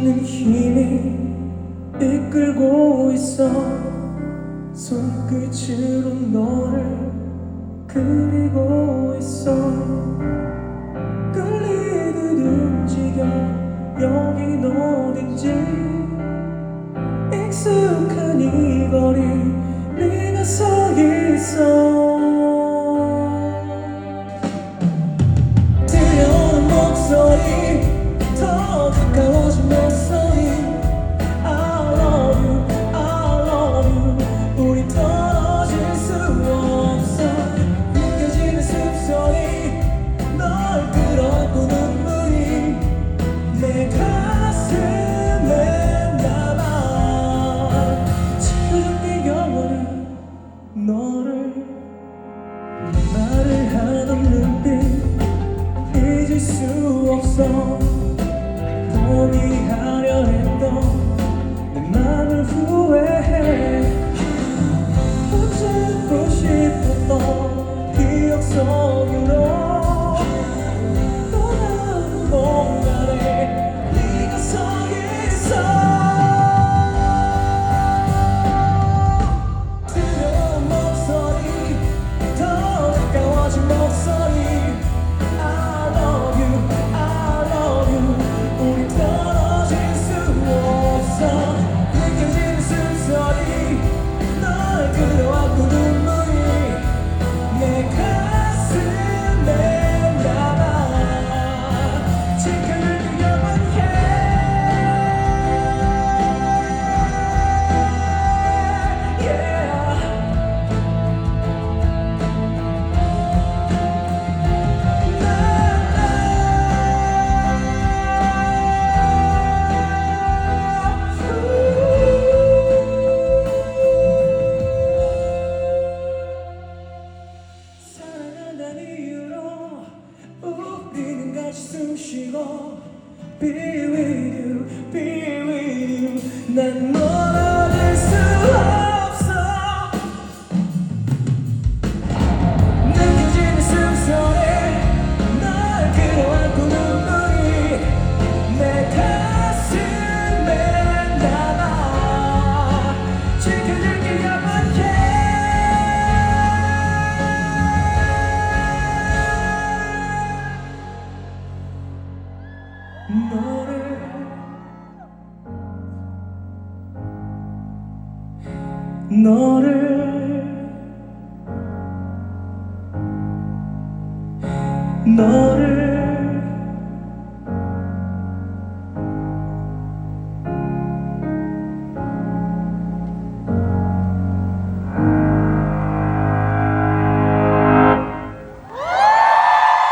없는 힘이 이끌고 있어. 손끝으로 너를 그리고 있어. 끌리듯 움직여. 여긴 어딘지 익숙한 이 거리 네가 서 있어 너를 말을 하던 눈빛 잊을 수 없어. 포기하려 했던 내 맘을 후회 우리는 같이 숨쉬고 Be with you, be with you. 난 멀어질 수 없어. 느껴지는 숨소리 널 끌어안고 눈물이 내 가슴에 남아. 지켜줄게 영원 너를 너를 너